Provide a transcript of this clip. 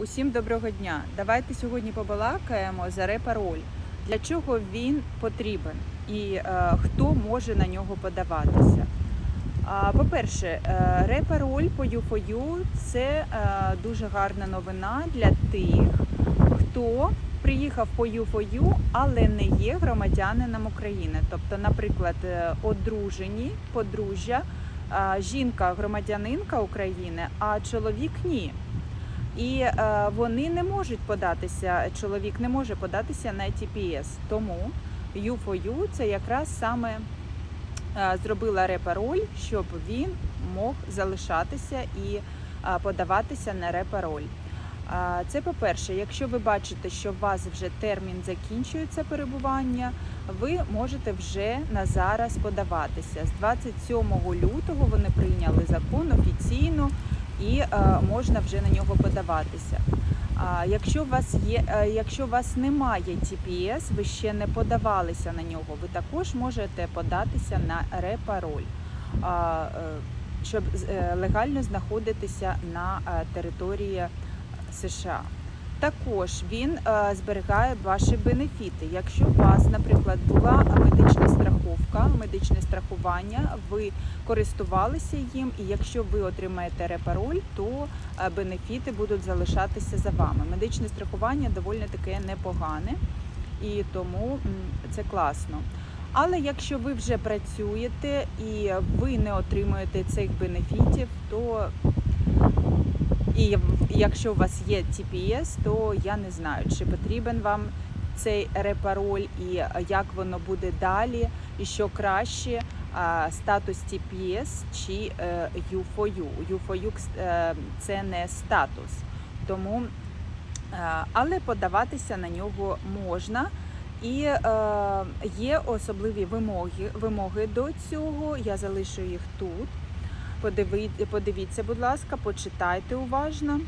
Усім доброго дня! Давайте сьогодні побалакаємо за репароль. Для чого він потрібен і е, хто може на нього подаватися. А, По-перше, е, репароль по U4U – це е, дуже гарна новина для тих, хто приїхав по U4U, але не є громадянином України. Тобто, наприклад, е, одружені, подружжя, е, жінка громадянинка України, а чоловік ні. І е, вони не можуть податися, чоловік не може податися на TPS. Тому U4U це якраз саме е, зробила репароль, щоб він мог залишатися і е, подаватися на репароль. Це по-перше, якщо ви бачите, що у вас вже термін закінчується перебування, ви можете вже на зараз подаватися. З 27 лютого вони прийняли закон офіційно і е, можна вже на нього подаватися. Якщо у вас є, е, якщо у вас немає TPS, ви ще не подавалися на нього, ви також можете податися на репароль, е, щоб легально знаходитися на території США. Також він зберігає ваші бенефіти. Якщо у вас, наприклад, була медична медичне страхування, ви користувалися їм, і якщо ви отримаєте репароль, то е, бенефіти будуть залишатися за вами. Медичне страхування доволі таке непогане, і тому це класно. Але якщо ви вже працюєте і ви не отримуєте цих бенефітів, то і якщо у вас є TPS, то я не знаю, чи потрібен вам цей репароль і як воно буде далі, і що краще статус TPS чи е, U4U. U4U е, це не статус, тому е, але подаватися на нього можна. І е, є особливі вимоги, вимоги до цього. Я залишу їх тут. Подиві- Подивіться, будь ласка, почитайте уважно.